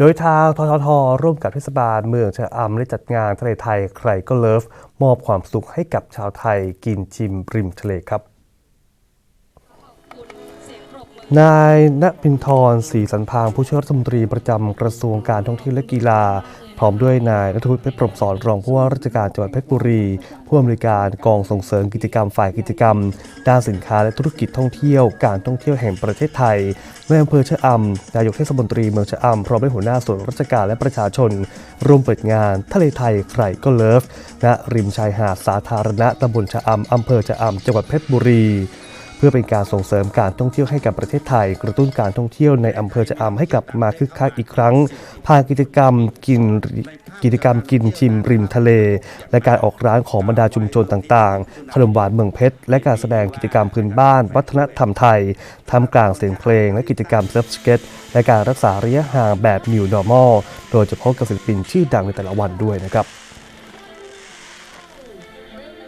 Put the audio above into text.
โดยทางททท ร่วมกับเทศบาลเมืองชะอำได้จัดงานทะเลไทยใครก็เลิฟ มอบความสุขให้กับชาวไทยกินชิมริมทะเลครับ นายณพินทรศรีสันพางผู้ช่วยรัฐมนตรีประจำกระทรวงการท่องเที่ยวและกีฬา พร้อมด้วยนายนัทวุฒิเพชรพรมสอนรองผู้ว่าราชการจังหวัดเพชรบุรี ผู้อำนวยการกองส่งเสริมกิจกรรมฝ่ายกิจกรรม ด้านสินค้าและธุรกิจท่องเที่ยว การท่องเที่ยวแห่งประเทศไทยในอำเภอชะอำนายกเทศมนตรีเมืองชะอำพร้อมด้วยหัวหน้าส่วนราชการและประชาชนร่วมเปิดงานทะเลไทยใครก็เลิฟณริมชายหาดสาธารณะตำบลชะอำอำเภอชะอำจังหวัดเพชรบุรี เพื่อเป็นการส่งเสริมการท่องเที่ยวให้กับประเทศไทย กระตุ้นการท่องเที่ยวในอำเภอชะอำให้กลับมาคึกคักอีกครั้งผ่านกิจกรรมกินกิจกรรมกินชิมริมทะเล และการออกร้านของบรรดาชุมชนต่างๆ ขนมหวานเมืองเพชร และการแสดงกิจกรรมพื้นบ้าน วัฒนธรรมไทยทำกลางเสียงเพลง และกิจกรรมเซิร์ฟสเก็ตและการรักษาระยะห่างแบบ New Normal โดยเฉพาะกับศิลปินชื่อดังในแต่ละวันด้วยนะครับ